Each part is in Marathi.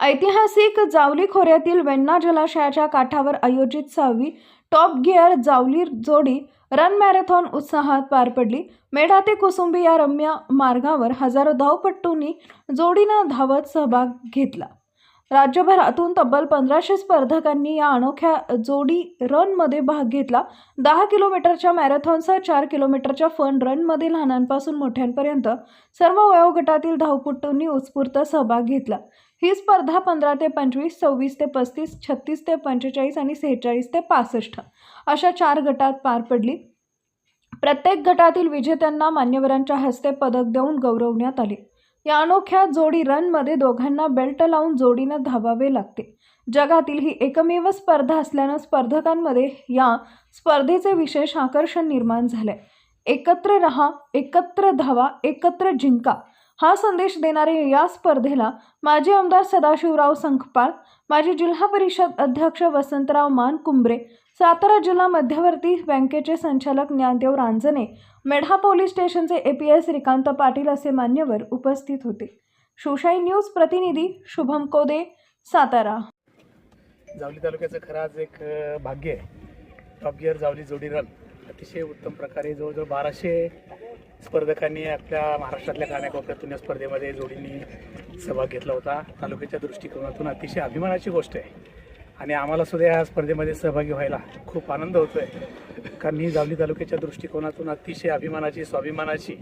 ऐतिहासिक जावली खोऱ्यातील वेण्णा जलाशयाच्या काठावर आयोजित सहावी टॉप गिअर जावली जोडी रन मॅरेथॉन उत्साहात पार पडली. मेढा ते कुसुंबी या रम्य मार्गावर हजारो धावपट्टूंनी जोडीनं धावत सहभाग घेतला. राज्यभरातून तब्बल पंधराशे स्पर्धकांनी या अनोख्या जोडी रनमध्ये भाग घेतला. दहा किलोमीटरच्या मॅरेथॉनसह चार किलोमीटरच्या फन रनमध्ये लहानांपासून मोठ्यांपर्यंत सर्व वयोगटातील धावपट्टूंनी उत्स्फूर्त सहभाग घेतला. ही स्पर्धा पंधरा ते पंचवीस सव्वीस ते पस्तीस छत्तीस ते पंचेचाळीस आणि सेहेचाळीस ते पासष्ट अशा चार गटात पार पडली. प्रत्येक गटातील विजेत्यांना मान्यवरांच्या हस्ते पदक देऊन गौरवण्यात आले. या अनोख्या जोडी रनमध्ये दोघांना बेल्ट लावून जोडीनं धावावे लागते. जगातील ही एकमेव स्पर्धा असल्यानं स्पर्धकांमध्ये या स्पर्धेचे विशेष आकर्षण निर्माण झाले एकत्र रहा एकत्र धावा एकत्र जिंका हा संदेश देणारे या स्पर्धेला माजी आमदार सदाशिवराव संखपाळ माजी जिल्हा परिषद अध्यक्ष वसंतराव मानकुंबरे सातारा जिल्हा मध्यवर्ती बँकेचे संचालक ज्ञानदेव रांजणे मेढा पोलीस स्टेशनचे A P S Shrikant Patil असे मान्यवर उपस्थित होते. शिवशाही न्यूज प्रतिनिधी शुभम कोदे सातारा. जावली तालुक्याचं खरं आज एक भाग्य आहे. टॉप गिअर जावली जोडी रन अतिशय उत्तम प्रकारे जवळजवळ बाराशे स्पर्धकांनी आपल्या महाराष्ट्रातल्या कानाकोपऱ्यातून या स्पर्धेमध्ये जोडीने सहभाग घेतला होता. तालुक्याच्या दृष्टिकोनातून अतिशय अभिमानाची गोष्ट आहे. आणि आम्हाला सुद्धा या स्पर्धेमध्ये सहभागी व्हायला खूप आनंद होतो आहे कारण ही जावली तालुक्याच्या दृष्टिकोनातून अतिशय अभिमानाची स्वाभिमानाची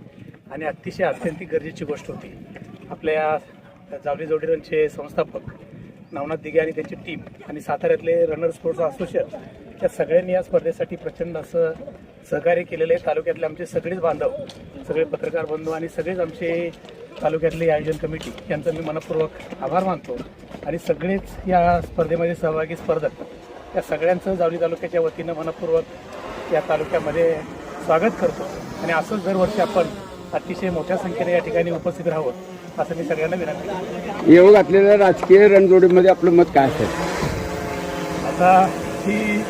आणि अतिशय अत्यंतिक गरजेची गोष्ट होती. आपल्या या जावली जोडीरनचे संस्थापक नवनाथ दिघे आणि त्यांची टीम आणि साताऱ्यातले रनर स्पोर्ट्स असोसिएशन या सगळ्यांनी या स्पर्धेसाठी प्रचंड असं सहकार्य केलेलं आहे. तालुक्यातले आमचे सगळेच बांधव सगळे पत्रकार बंधू आणि सगळेच आमचे तालुक्यातले आयोजन कमिटी यांचा मी मनपूर्वक आभार मानतो. आणि सगळेच या स्पर्धेमध्ये सहभागी स्पर्धक या सगळ्यांचं जावली तालुक्याच्या वतीनं मनपूर्वक या तालुक्यामध्ये स्वागत करतो. आणि असंच दरवर्षी आपण अतिशय मोठ्या संख्येने या ठिकाणी उपस्थित राहावं असं मी सगळ्यांना विनंती करतो. येऊ घातलेल्या राजकीय रणजोडीमध्ये आपलं मत काय असेल? आता ही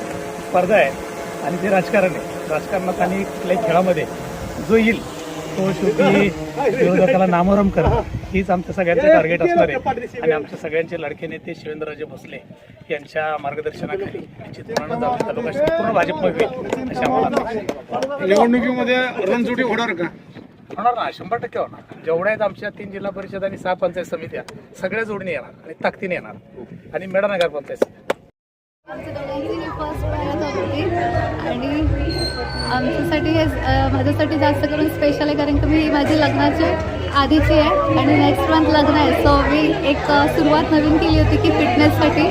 स्पर्धा आहे आणि ते राजकारण आहे. राजकारणात आणि कुठल्याही खेळामध्ये जो येईल तो शेवटी विरोधकाला नामोरम करा. हीच आमच्या सगळ्यांचं टार्गेट असणार आहे. आणि आमच्या सगळ्यांचे लाडके नेते शिवेंद्रराजे भोसले यांच्या मार्गदर्शनाखाली निश्चितपणे जाऊन तालुका पूर्ण भाजपमध्ये होईल अशी आम्हाला. निवडणुकीमध्ये रणजुटी होणार का? होणार ना शंभर टक्के होणार. जेवढ्या आहेत आमच्या तीन जिल्हा परिषद आणि सहा पंचायत समित्या सगळ्या जोडणी येणार आणि ताकदीने येणार. आणि मेडा नगर पंचायत होती आणि आमच्यासाठी हे माझ्यासाठी जास्त करून स्पेशल आहे कारण की मी माझी लग्नाची आधीची आहे आणि नेक्स्ट मंथ लग्न आहे. सो मी एक सुरुवात नवीन केली होती की फिटनेससाठी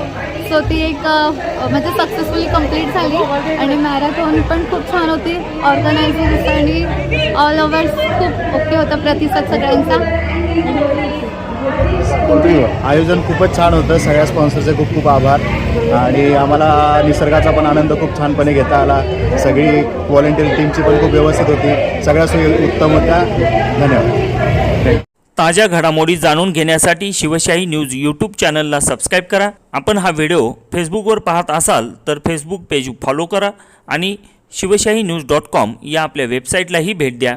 सो ती एक म्हणजे सक्सेसफुली कंप्लीट झाली आणि मॅरेथॉन पण खूप छान होती. ऑर्गनायझर्स आणि ऑल ओव्हर खूप ओके होता प्रतिसाद सगळ्यांचा. आयोजन खूपच छान होतं. सगळ्या स्पॉन्सरचे खूप खूप आभार. आणि आम्हाला निसर्गाचा पण आनंद खूप छानपणे घेता आला. सगळी व्हॉलेंटिअर टीमची पण खूप व्यवस्थित होती. सगळ्या सोयी उत्तम होत्या. धन्यवाद. ताज्या घडामोडी जाणून घेण्यासाठी शिवशाही न्यूज यूट्यूब चॅनलला सबस्क्राईब करा. आपण हा व्हिडिओ फेसबुकवर पाहत असाल तर फेसबुक पेज फॉलो करा आणि शिवशाही न्यूज डॉट कॉम या आपल्या वेबसाईटलाही भेट द्या.